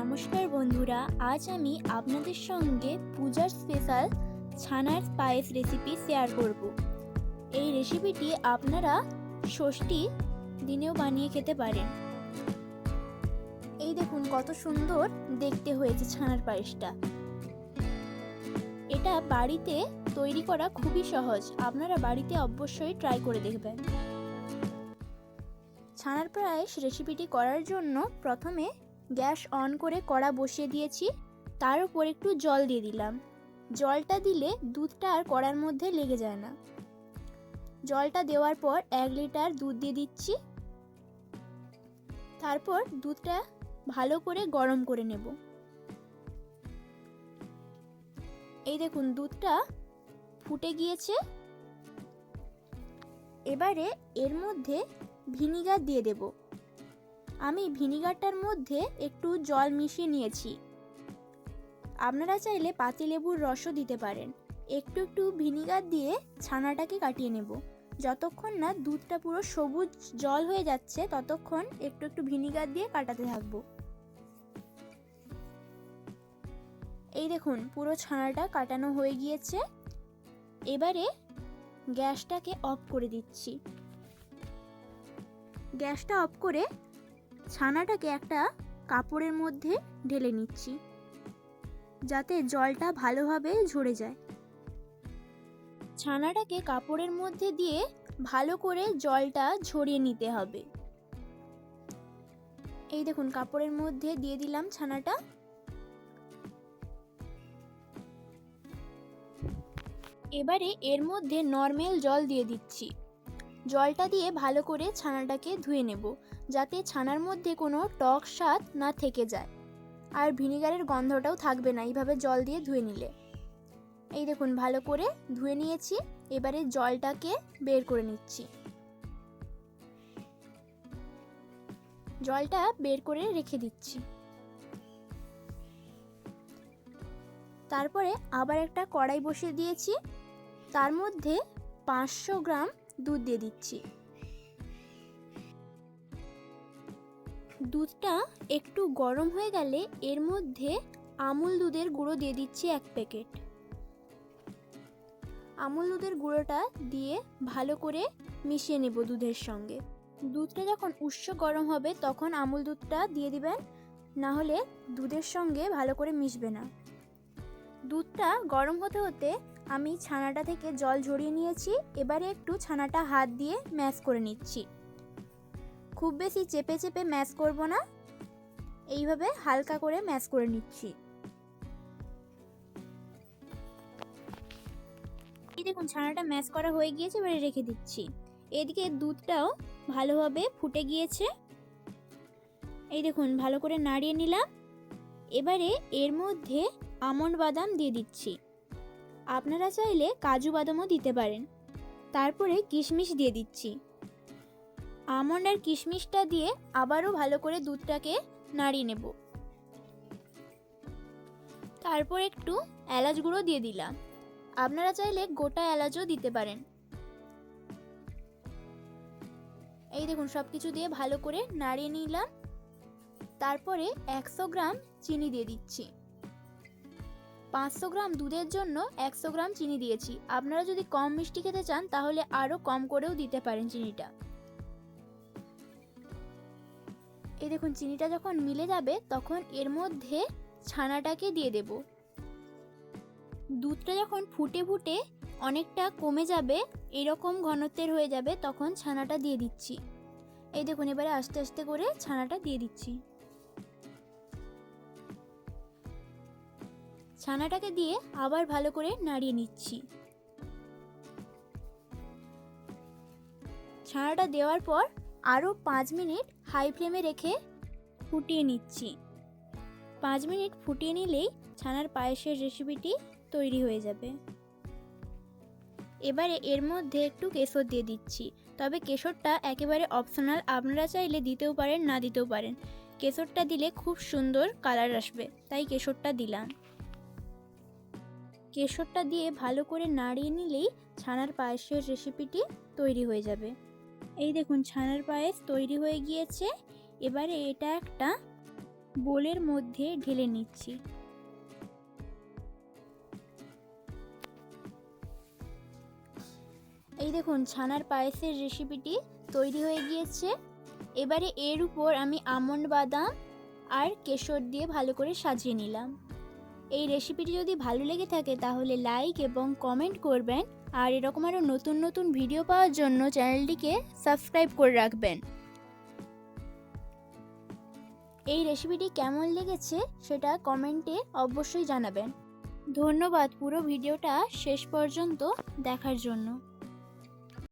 নমস্কার বন্ধুরা, আজ আমি আপনাদের সঙ্গে পূজার স্পেশাল ছানার পায়েস রেসিপি শেয়ার করব। এই রেসিপিটি আপনারা ষষ্ঠী দিনেও বানিয়ে খেতে পারেন। এই দেখুন কত সুন্দর দেখতে হয়েছে ছানার পায়েসটা। এটা বাড়িতে তৈরি করা খুবই সহজ। আপনারা বাড়িতে অবশ্যই ট্রাই করে দেখবেন। ছানার পায়েস রেসিপিটি করার জন্য প্রথমে গ্যাস অন করে কড়া বসিয়ে দিয়েছি, তার উপর একটু জল দিয়ে দিলাম। জলটা দিলে দুধটা আর কড়ার মধ্যে লেগে যায় না। জলটা দেওয়ার পর এক লিটার দুধ দিয়ে দিচ্ছি। তারপর দুধটা ভালো করে গরম করে নেব। এই দেখুন, দুধটা ফুটে গিয়েছে। এবারে এর মধ্যে ভিনিগার দিয়ে দেব। আমি ভিনিগারটার মধ্যে একটু জল মিশিয়ে নিয়েছি। আপনারা চাইলে পাতিলেবুর রসও দিতে পারেন। একটু একটু ভিনিগার দিয়ে ছানাটাকে কাটিয়ে নেব। যতক্ষণ না দুধটা পুরো সবুজ জল হয়ে যাচ্ছে, ততক্ষণ একটু একটু ভিনিগার দিয়ে কাটাতে থাকব। এই দেখুন, পুরো ছানাটা কাটানো হয়ে গিয়েছে। এবারে গ্যাসটাকে অফ করে দিচ্ছি। গ্যাসটা অফ করে ছানাটাকে একটা কাপড়ের মধ্যে ঢেলে নিচ্ছি, যাতে জলটা ভালোভাবে ঝরে যায়। ছানাটাকে কাপড়ের মধ্যে দিয়ে ভালো করে জলটা ঝরিয়ে নিতে হবে। এই দেখুন, কাপড়ের মধ্যে দিয়ে দিলাম ছানাটা। এবারে এর মধ্যে নর্মাল জল দিয়ে দিচ্ছি। জলটা দিয়ে ভালো করে ছানাটাকে ধুয়ে নেব, যাতে ছানার মধ্যে কোনো টক স্বাদ না থেকে যায়। আর ভিনিগারের গন্ধটাও থাকবে না, এইভাবে জল দিয়ে ধুয়ে নিলে। এই দেখুন, ভালো করে ধুয়ে নিয়েছি, এবারে জলটাকে বের করে নিচ্ছি। জলটা বের করে রেখে দিচ্ছি। তারপরে আবার একটা কড়াই বসিয়ে দিয়েছি। তার মধ্যে পাঁচশো গ্রাম দুধ দিয়ে দিচ্ছি। দুধটা একটু গরম হয়ে গেলে এর মধ্যে আমুল দুধের গুঁড়ো দিয়ে দিচ্ছি এক প্যাকেট। আমুল দুধের গুঁড়োটা দিয়ে ভালো করে মিশিয়ে নেব দুধের সঙ্গে। দুধটা যখন উষ্ণ গরম হবে তখন আমুল দুধটা দিয়ে দিবেন না হলে দুধের সঙ্গে ভালো করে মিশবে না। দুধটা গরম হতে হতে আমি ছানাটা থেকে জল ঝরিয়ে নিয়েছি, এবারে একটু ছানাটা হাত দিয়ে ম্যাশ করে নিচ্ছি। খুব বেশি চেপে চেপে ম্যাশ করব না, এইভাবে হালকা করে ম্যাশ করে নিচ্ছি। এই দেখুন, ছানাটা ম্যাশ করা হয়ে গিয়েছে, এবারে রেখে দিচ্ছি। এদিকে দুধটাও ভালোভাবে ফুটে গিয়েছে। এই দেখুন, ভালো করে নাড়িয়ে নিলাম। এবারে এর মধ্যে আমন্ড বাদাম দিয়ে দিচ্ছি। আপনারা চাইলে কাজু বাদামও দিতে পারেন। তারপরে কিশমিশ দিয়ে দিচ্ছি। আমন্ড আর কিশমিশটা দিয়ে আবারও ভালো করে দুধটাকে নাড়িয়ে নেব। তারপর একটু এলাচ গুঁড়ো দিয়ে দিলাম। আপনারা চাইলে গোটা এলাচও দিতে পারেন। এই দেখুন সব কিছু দিয়ে ভালো করে নাড়িয়ে নিলাম। তারপরে একশো গ্রাম চিনি দিয়ে দিচ্ছি। পাঁচশো গ্রাম দুধের জন্য একশো গ্রাম চিনি দিয়েছি। আপনারা যদি কম মিষ্টি খেতে চান, তাহলে আরও কম করেও দিতে পারেন চিনিটা। এই দেখুন, চিনিটা যখন মিলে যাবে, তখন এর মধ্যে ছানাটাকে দিয়ে দেব। দুধটা যখন ফুটে ফুটে অনেকটা কমে যাবে, এরকম ঘনত্বের হয়ে যাবে, তখন ছানাটা দিয়ে দিচ্ছি। এই দেখুন, এবারে আস্তে আস্তে করে ছানাটা দিয়ে দিচ্ছি। ছানাটাকে দিয়ে আবার ভালো করে নাড়িয়ে নিচ্ছি। ছানাটা দেওয়ার পর আরও পাঁচ মিনিট হাই ফ্লেমে রেখে ফুটিয়ে নিচ্ছি। পাঁচ মিনিট ফুটিয়ে নিলেই ছানার পায়েসের রেসিপিটি তৈরি হয়ে যাবে। এবারে এর মধ্যে একটু কেশর দিয়ে দিচ্ছি। তবে কেশরটা একেবারে অপশনাল, আপনারা চাইলে দিতেও পারেন, না দিতেও পারেন। কেশরটা দিলে খুব সুন্দর কালার আসবে, তাই কেশরটা দিলাম। কেশরটা দিয়ে ভালো করে নাড়িয়ে নিলেই ছানার পায়েসের রেসিপিটি তৈরি হয়ে যাবে। এই দেখুন, ছানার পায়েস তৈরি হয়ে গিয়েছে। এবারে এটা একটা বোলের মধ্যে ঢেলে নিচ্ছি। এই দেখুন, ছানার পায়েসের রেসিপিটি তৈরি হয়ে গিয়েছে। এবারে এর উপর আমি আমন্ড বাদাম আর কেশর দিয়ে ভালো করে সাজিয়ে নিলাম। এই রেসিপিটি যদি ভালো লেগে থাকে, তাহলে লাইক এবং কমেন্ট করবেন। আর এরকম আরও নতুন নতুন ভিডিও পাওয়ার জন্য চ্যানেলটিকে সাবস্ক্রাইব করে রাখবেন। এই রেসিপিটি কেমন লেগেছে, সেটা কমেন্টে অবশ্যই জানাবেন। ধন্যবাদ পুরো ভিডিওটা শেষ পর্যন্ত দেখার জন্য।